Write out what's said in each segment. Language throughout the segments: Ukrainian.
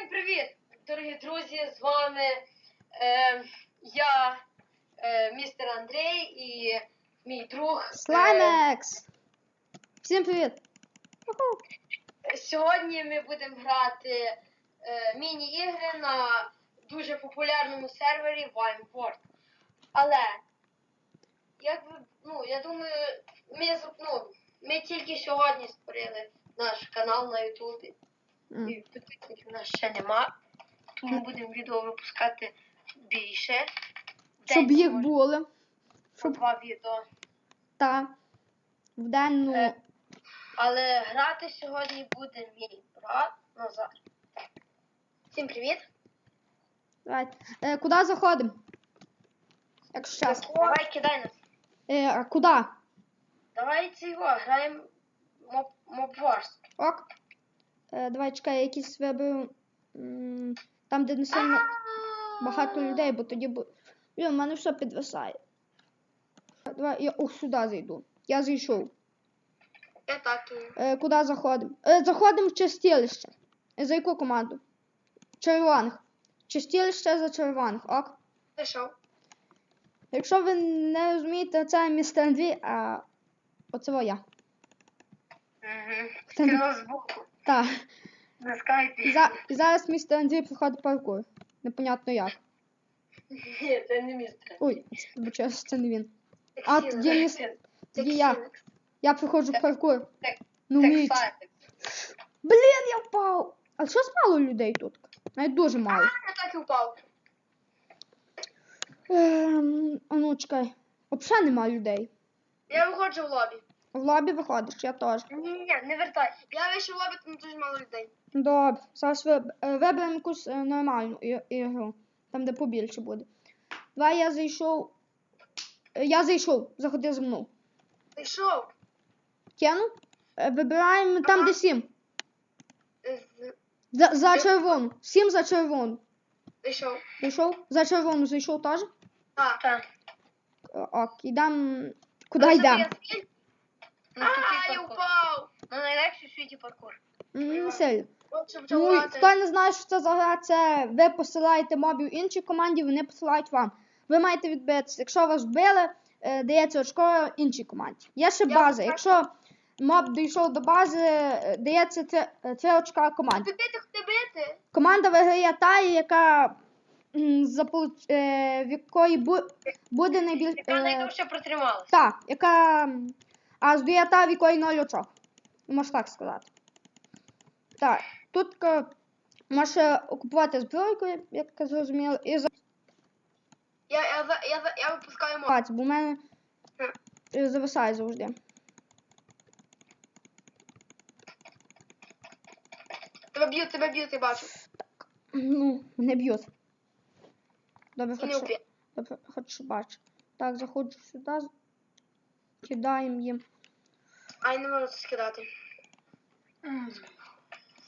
Всім привіт, дорогі друзі! З вами е, я, е, містер Андрій і мій друг. е, Всім привіт! Сьогодні ми будемо грати е, міні-ігри на дуже популярному сервері VimeWorld. Але, як ви, ну, я думаю, ми, ну, ми тільки сьогодні створили наш канал на Ютубі. І підписників у нас ще нема. Тому будемо відео випускати більше. Щоб їх було. Щоб два відео. та в день, ну, Е. Але грати сьогодні буде мій брат Назар. Всім привіт. давайте. Е, куди заходимо? Якщо чесно. Давай кидай нас. Е, а куди? Давай цього, граємо Mob, Mob Ок. Е, давай чекай, я якісь виберу. Там, де не сильно багато людей, бо тоді бу... Блін, у мене все підвисає. Давай, я ох, сюди зайду. Я зайшов. Я так і Е, куди заходимо? Е, заходимо в чистілище. Е, За яку команду? Червоних. Чистілище за червоних, ок. пішов. Якщо ви не розумієте, це містер Андрій, а оце я. Угу. Хто збоку. Так. На скайпі. За... І зараз містер Андрій проходить паркур. Непонятно як. Ні, це не містер. Ой, вибачаю, це не він. А, Ксінекс. тоді міс- тоді я. Ксінекс. Я проходжу паркур. Так, Ну Так, вміють. Блін, я впав. А що з мало людей тут? Навіть дуже мало. Я так і впав. Ем, а ну чекай. Взагалі нема людей. Я виходжу в лобі. В лобі виходиш, я теж. Ні, ні, не вертай. Я вийшов в лобі, там дуже мало людей. Добре, зараз виб... е, виберемо якусь е, нормальну і- ігру. Там, де побільше буде. Давай я зайшов. Е, Я зайшов, заходи за мною. Зайшов. Кену? Е, Вибираємо там, де сім. З- За, за червону. Сім за червону. Зайшов. Зайшов? За червону зайшов теж? Так. Так. Е, Ок, йдемо. Куди йдемо? А, я упав. Ну, найлегший в світі паркур. Не сильно. От, щоб Ну, і хто не знає, що це за гра, це ви посилаєте мобів іншій команді, вони посилають вам. Ви маєте відбитися. Якщо вас вбили, е, дається очко іншій команді. Є ще Я база. Якщо моб дійшов до бази, е, дається три, е, три очка команді. Бити, хто бити? Команда виграє та, яка м, заполуч- е, в якої бу- буде найбільш. Яка Е, найдовше протрималась. та, яка. м, А та, в якої 0 очок. Можна так сказати. Так, тут е, можеш купувати збройку, як я зрозуміло, і Я, я, за- я, за- я випускаю запати, бо в мене е, зависає завжди. Тебе б'ють, тебе б'ють, я бачу. Ну, не б'ють. Добре, І не хоч, вб'є. добре, хоч бачу. Так, заходжу сюди, кидаємо їм. А я не можу це скидати.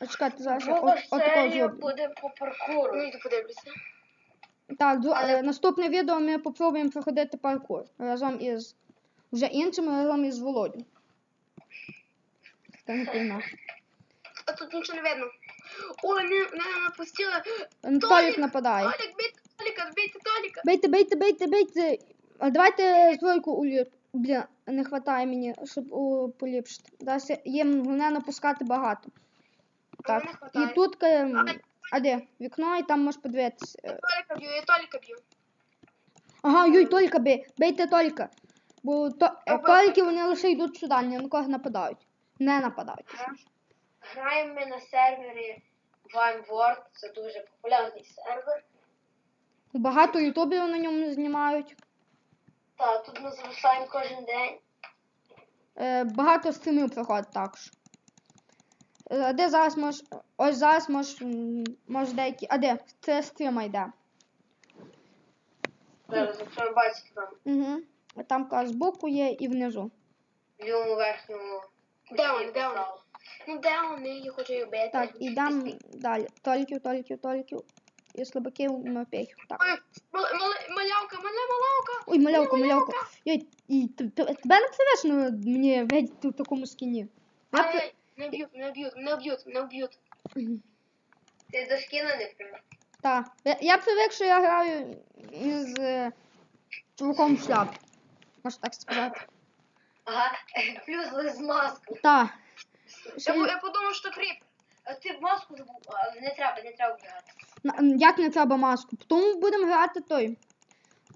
А чекайте, зараз я Друга от, от серія зроблю. буде по паркуру. Ну, йду подивлюся. Так, ду- Але- е, наступне відео ми попробуємо проходити паркур разом із вже іншим, разом із Володю. Та не пойма. А тут нічого не видно. Ой, мене, мене напустили. Толік Толік! нападає. Толік, бийте Толіка, бийте Толіка. Бейте, бейте, бейте, бейте. А давайте збройку улі... Блін, не вистачає мені, щоб у... поліпшити. Зараз їм головне напускати багато. Так, і тут, е, а де? Вікно, і там можеш подивитися. Я Е, Толіка б'ю, я Толіка б'ю. Ага, юй, Толіка бей, бейте Толіка. Бо то... е, Толіки вони лише йдуть сюди, ні на кого нападають. Не нападають. Граємо ми на сервері VimeWorld, це дуже популярний сервер. Багато ютуберів на ньому знімають. Так, тут ми зависаємо кожен день. Е, багато стрімів проходить також. Е, А де зараз мож. Ось зараз мож, може деякі. А де? Це стріма йде. Зараз, якщо ви бачите там Угу. Там каже, збоку є і внизу. в лівому верхньому. Де вони, де вони? Ну де вони, я хочу їх бити. Так, ідемо далі. Толіків, толіків, толіків. І слабаків мопейхів. Так. Малявка, мене малявка. Ой, малявка, малявка. Йой, і тебе не привично мені видіти в такому скіні. Не б'ють, не б'ють, не б'ють, не б'ють. Ти до шкіна не привик. Так. Я, привик, що я граю із е, чуваком в шляпі. Можна так сказати. Ага, плюс з маску. Так. Я подумав, що кріп. Ти маску забув, а, не треба, не треба вдягати. Як не треба маску? Тому будемо грати той.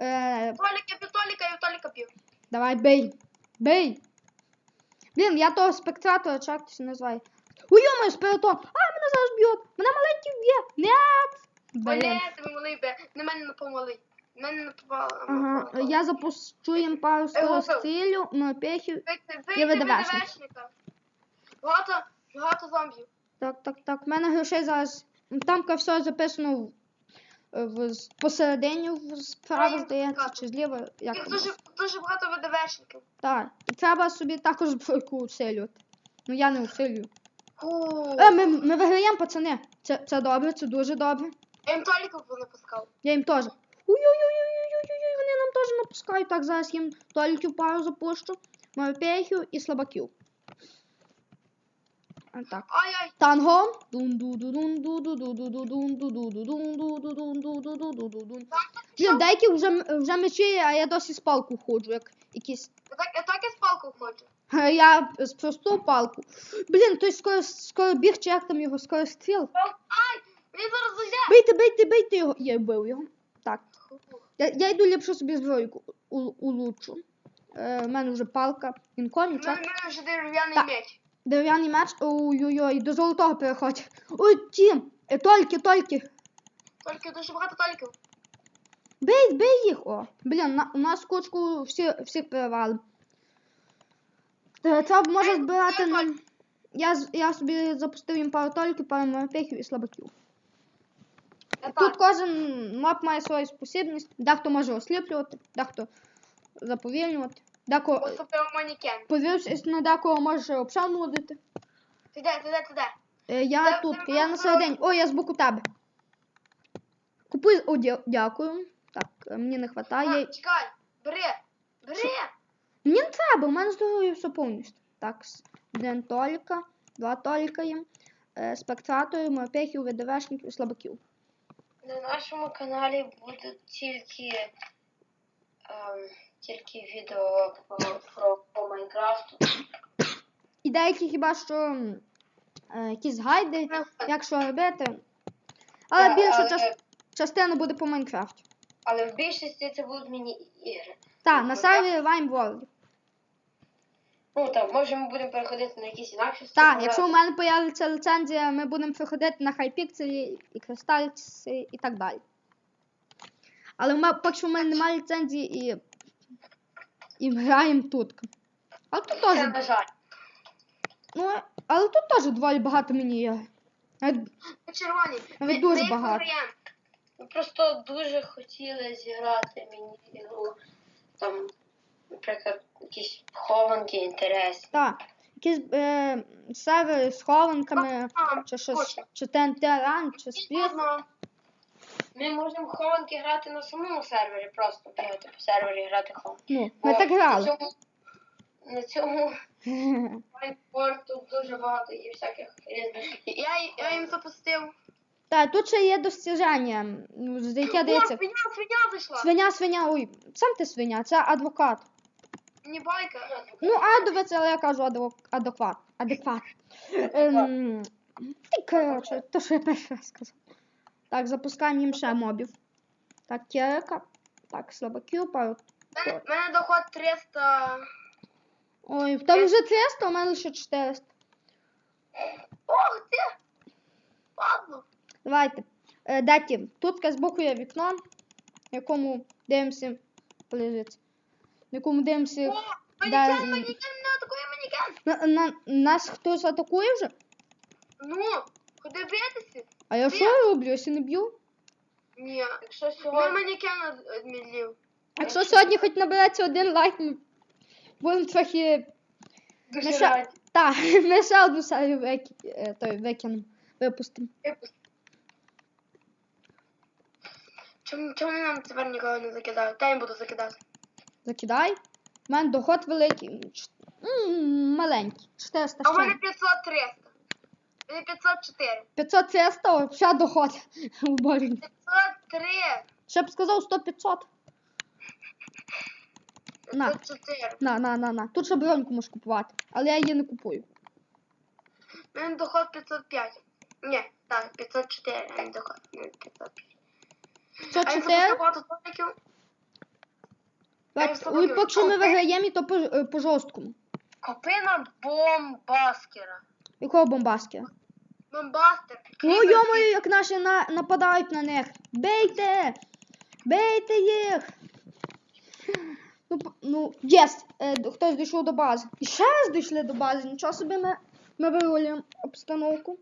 Е, Толік, я пів Толіка, я в Толіка пів. давай, бей. Бей. Блін, я того спектратора, чи як це називає. Ой, йомо, спиритон. А, мене зараз б'ють. Мене маленький б'є. Нет. Блін. Оле, тебе малий бе. На мене напомали. На мене напала. Ага, я запущу їм пару скорострілю, мопехів. Вийти видавашник. Багато, багато зомбів. Так, так, так. У мене грошей зараз. Там все записано в, в, посередині в- справа, здається, чи зліва. Як Їх дуже, дуже багато видавашників. Так. І треба собі також збройку усилювати. Ну я не усилюю. Е, ми, ми виграємо, пацани. Це, це добре, це дуже добре. Я їм Толіків понапускав. Я їм теж. Ой-ой-ой-ой-ой-ой, вони нам теж напускають. Так, зараз їм толіків пару запущу. Морпехів і слабаків. А так. Ай-ай! Танго. Блін, дайки вже вже мечі, а я досі з палку ходжу, як якісь. Я так і з палку ходжу. Я з просту палку. Блін, той скоро скоро біг, чи як там його скоро стріл. Ай! Він зараз зузя! Бийте, бийте, бийте його! Я вбив його. Так. Я я йду ліпше собі збройку улучшу. У мене вже палка. Інконі, так? У мене вже дерев'яний меч. Дерев'яний меч. Ой-ой-ой, до золотого переходь. Ой, ті, е, тольки, тольки. Тільки дуже багато толіків. Бей, бей їх. О, блін, на, у нас кучку всі, всі перевали. Е, Треба може збирати на... Я, я собі запустив їм пару толіків, пару морпехів і слабаків. Тут так. кожен мап має свою спосібність. Дехто може осліплювати, дехто заповільнювати. Декого Поступив манікен. подивившись на декого може обшанудити. Ти де, ти де, ти де? Е, Я Де- тут, де я на середині. О, я з боку тебе. Купуй, о, дя- дякую. Так, е, мені не А, вистачає. чекай, бери, бери. Мені не треба, у мене здоров'я все повністю. Так, один толіка, два толіка їм, е, спектраторів, морпехів, видовешників, слабаків. На нашому каналі будуть тільки, ем, тільки відео про, про, по Майнкрафту. І деякі хіба що е, якісь гайди, як що робити. Але Та, більша але- час- частина буде по Майнкрафті. Але в більшості це будуть міні-ігри. Так, на Ну, сервері Lime World. Ну там, може ми будемо переходити на якісь інакші Так, якщо у мене появиться ліцензія, ми будемо приходити на хайпікселі і кристальці і так далі. Але ми, поки що в мене немає ліцензії і, і граємо тут. Але тут теж, ну, але тут теж доволі багато мені є. Червоні. Ми- дуже ми багато. Ми просто дуже хотіли зіграти міні-ігру. Там, наприклад, якісь хованки, інтересні. Так, якісь е, сервери з хованками, А, чи щось, чи TNT Run, чи Спір. Ми можемо хованки грати на самому сервері, просто бігати по сервері і грати хованки. Ну, ми Бо так На грали. цьому, на цьому Майнкрафту дуже багато є всяких різних. Я, я їм запустив. Так, тут ще є достіження, ну, за яке О, дається. свиня, свиня зайшла. Свиня, свиня, ой, сам ти свиня, це адвокат. Не байка. Ну, адовець, але я кажу адво- адекват. Адекват. Ем, ти, коротше, то, що я перший раз сказав. Так, запускаємо їм ще мобів. Так, керека. Так, слабаків, пару. У мене, мене доход 300. Ой, в тебе вже 300, у мене лише 400. Ох ти! Ладно. Давайте. Е, Даті, тут збоку є вікно, в якому дивимося. Лежить. В якому дивимося. Манекен, манекен, не атакує манекен. На, на, нас хтось атакує вже? Ну, куди битися? А я що я роблю? Я не б'ю? Ні, якщо сьогодні... Ми манекен відмілів. Якщо сьогодні хоч набереться один лайк, ми будемо трохи... Ми. Так, ми ще одну серію вик... Е, той, викинемо, випустимо. Чому, чому нам тепер нікого не закидають? Та я буду закидати. Закидай. У мене доход великий. М -м -м, маленький. 400. А у мене 500-300. 504. 500 це 100, ще доход. Боже. 503. Ще б сказав 100-500. На. 504. На, на, на, на. Тут ще броньку можеш купувати, але я її не купую. У мене доход 505. Ні, так, 504, а не доход. Не 505. Що А я 4? запустив багато топіків. Давайте, я Ой, забула. поки що ми виграємо, то по, е, по жорсткому. Копина бомбаскера. Якого бомбаски? Бомбастер. Ну, йомою, як наші на, нападають на них. Бейте! Бейте їх! Ну, ну, єс! Е, хтось дійшов до бази. І ще раз дійшли до бази. Нічого собі ми, ми вирулюємо обстановку.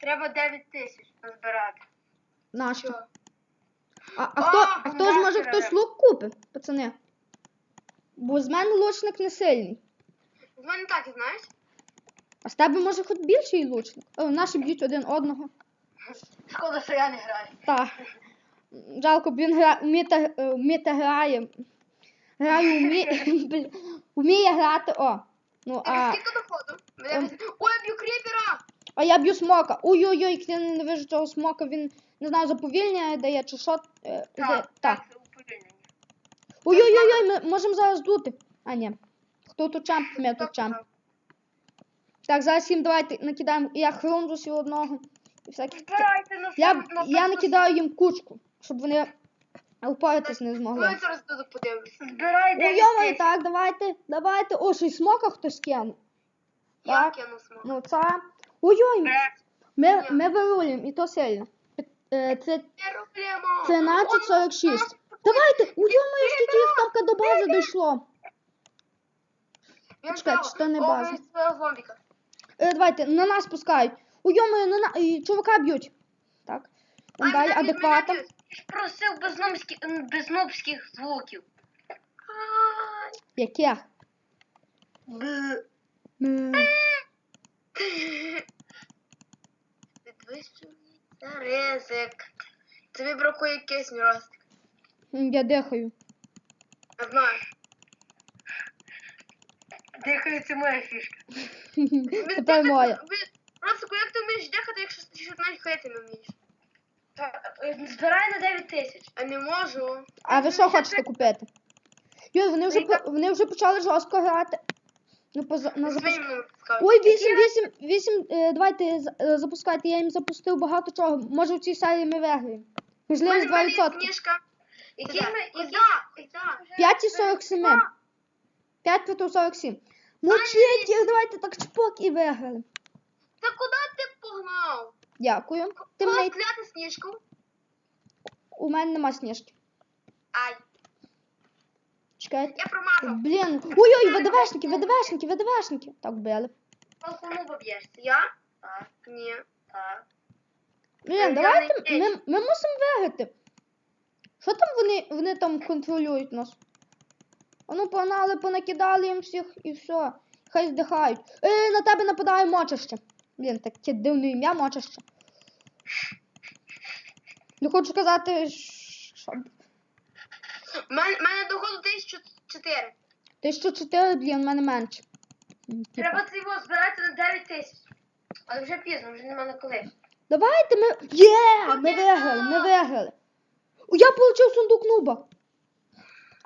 Треба 9 тисяч назбирати. Нашу. Що? А, а О, хто, а хто ж може хтось лук купить, пацани? Бо з мене лучник не сильний. В мене так, знаєш? А з тебе може хоч більший лучник. О, наші б'ють один одного. Шкода, що я не граю. Так. Жалко, б він гра... вміти, е, вміти грає. Грає вміє, вміє грати. О. Ну, А... Скільки доходу? Ем. Ой, я б'ю кріпера! а я б'ю смока. Ой-ой-ой, як я ненавижу цього смока. Він не знаю, заповільняє дає чи що. е, Так. уповільнення. Ой-ой-ой, ми можемо зараз дути. А, ні. Хто тут чамп, ми тут чамп. Так, зараз їм давайте накидаємо. Я хрунжусь одного. І всяких. Збирайте на Я, на я накидаю їм кучку, щоб вони упоратись не Ну, змогли. я зараз подивлюся. Збирай Ну, 9 йомаю, так, давайте, давайте. О, ще й смока хтось кинув. Я Так. кину смог. Ну, це. Ой-ой, ми, Ні. ми вирулюємо, і то сильно. Е, Це Не проблема. 13.46. Давайте, ой-йомаю, скільки їх там до бази дійшло. Він Чекай, чи то не «О, база?» зомбіка. Е, давайте, на нас пускають. Ой-йомаю, на, на... чувака б'ють. Так. Ай, далі мене адекватно. просив без номських, без нобських звуків. Ай. Яких? Б. М, Підвищується ризик. Тобі бракує якийсь ростик. Я дихаю. Я знаю. Дихає це моя фішка. Тепер моя. Просто як ти вмієш дихати, якщо ти ще навіть ходити не вмієш? Збирай на 9 тисяч. А не можу. А ви що хочете купити? Йой, вони вже, по- вони вже почали жорстко грати. Ну, поза, на запуск... Своїм. Ой, 8, 8, 8, е, давайте е, запускайте, я їм запустив багато чого. Може в цій серії ми виграємо. Можливість 2%. книжка. Які ми... Куди? Куди? 5,47. 5 проти 47. Ну читер, давайте так чпок і виграли. Та куди ти погнав? Дякую. Ти мене... скляти сніжку? У мене нема сніжки. Ай, Чекайте. я промазав. Блін. Ой-ой, ВДВшники, ВДВшники, ВДВшники. Так били. Просто ну поб'єшся. Я? Так. Ні. Так. Блін, давайте ми, ми мусимо виграти. Що там вони, вони там контролюють нас? А ну погнали, понакидали їм всіх і все. Хай здихають. Е, на тебе нападає мочище. Блін, таке дивне ім'я мочище. Не хочу казати, що. У мене, мене доходу 1004. 1004, блін, в мене менше. Треба це його збирати на 9 тисяч. Але вже пізно, вже нема на коли. Давайте ми. Є! Ми виграли, ми виграли. Я отримав сундук нуба.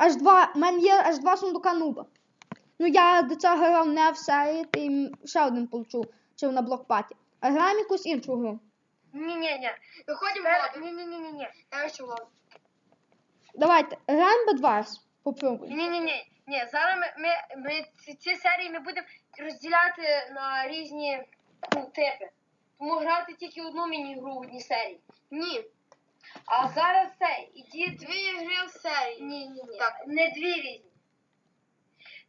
Аж два. У мене є аж два сундука нуба. Ну я до цього грав не в серії, і ще один получу, чи на блокпаті. А граємо якусь іншу гру. Ні-ні-ні. Виходимо в воду. Ні-ні-ні-ні. Я ще в воду. Давайте, граємо Bedwars. Попробуй. Ні-ні-ні. Ні, зараз ми, ми, ми ці, ці серії ми будемо розділяти на різні ну, типи. Тому грати тільки одну міні-гру в одній серії. Ні. А зараз це, ідіть. Дві гри в серії. Ні, ні, ні. Так. Не дві різні.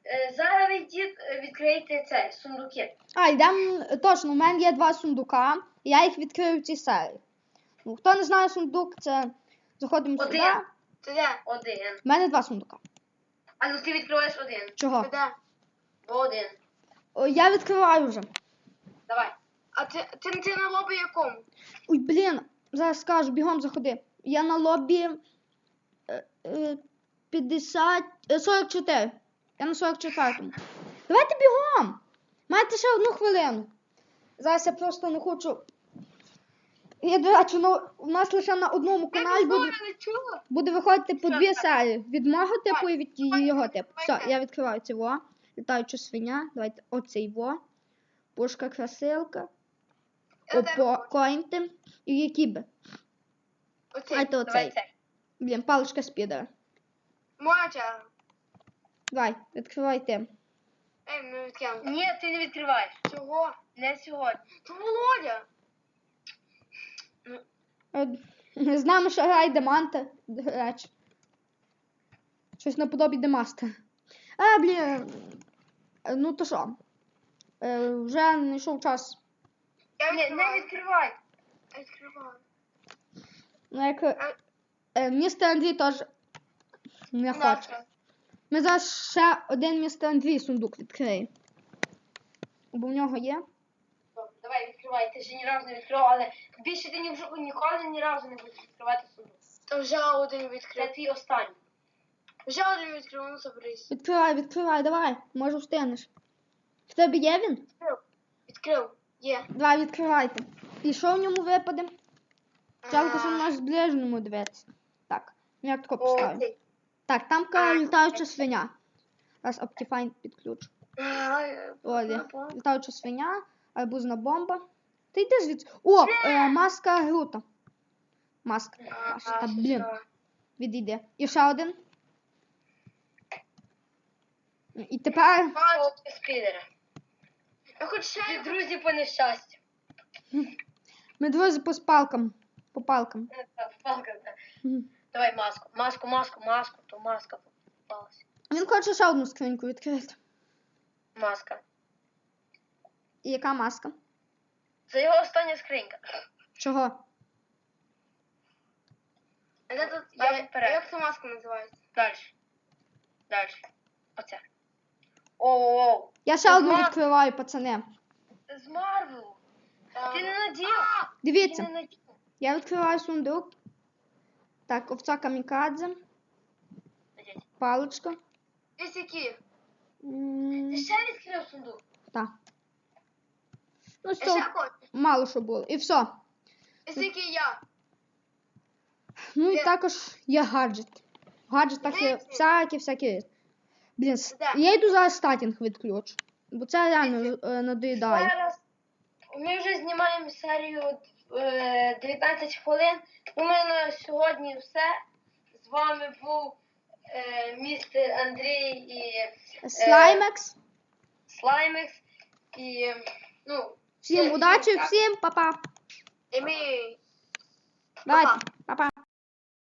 Е, Зараз йдіть, е, відкрийте це, сундуки. А, йдемо. Точно, у мене є два сундука, і я їх відкрию в цій серії. Ну, хто не знає сундук, це заходимо сюди. Один. Ти де? Один. У мене два сундука. А ну ти відкриваєш один. Чого? Ти де? Бо один. О, я відкриваю вже. Давай. А ти, ти, ти на лобі якому? Ой, блін, зараз скажу, бігом заходи. Я на лобі е, е, 50, е, 44. Я на 44-му. Давайте бігом. Маєте ще одну хвилину. Зараз я просто не хочу. Я, до речі, ну, у нас лише на одному каналі буде, буде виходити по дві серії. Від мого типу і від його типу. Все, я відкриваю цього. Літаюча свиня. Давайте оцей во. Пушка красилка. Опо, коінти. І які би. Оцей. А, то Давай оцей. цей. Блін, паличка спідера. Черга. Давай, відкривайте. Ей, ми відкриваємо. Ні, ти не відкриваєш. Чого? Не сьогодні. То Володя. Е, З нами ще грає Деманта, до. Щось наподобі Демаста. А, блін. Ну то що? Е, Вже не йшов час. Я не, не відкривай. Відкриваю. Ну, як е, містер Андрій теж не хоче. Ми зараз ще один містер Андрій сундук відкриємо. Бо в нього є. Добре, давай відкривай. Ти ще ні разу не відкривав, але більше ти ні, вже ніколи ні разу не будеш відкривати сундук. Та вже один Це відкрив. твій останній. Вже один відкрив, ну заберись. Відкривай, відкривай, давай. Може встигнеш. В тебе є він? Відкрив. Є. Давай, відкривайте. І що в ньому випаде? Спочатку, що А. на зближеному дивитися. Так, ну, я тако поставлю. Так, там літаюча свиня. Зараз Optifine О, Літаюча свиня, арбузна бомба. Ти йди звідси. О, е, маска Грута. Маска. Маска. Та, блін, відійде. І ще один. І тепер. Спідера. Я хоч ще друзі по нещастю. Друзі по спалкам. По палкам. Е, палка. Мгм. Давай маску. Маску, маску, маску, то маска попалася. Він хоче ще одну скриньку відкрити. Маска. І яка маска? Це його остання скринька. Чого? Де тут? Я Я, вперед. як ця маска називається? Далі. Далі. Оце. Оу. Я ще З одну відкриваю, пацани. З Марвелу. Ти не надів. Ти Дивіться, надів. я відкриваю сундук. Так, овця камікадзе, Надіть. паличка. Ось які. М, Ти ще відкрив сундук? Так. Ну, Я все, ще хочу. мало що було. І все. Ось які я. Ну і Де? також є гаджет. В гаджетах є ці? всякі, всякі. Блін, с- Де? я йду зараз статінг відключу. Бо це реально е, надоїдає. Зараз ми вже знімаємо серію е, 19 хвилин. У мене сьогодні все. З вами був е, містер Андрій і Слаймекс. Слаймекс. І ну, Всім удачі, всім па-па. І ми. Па-па.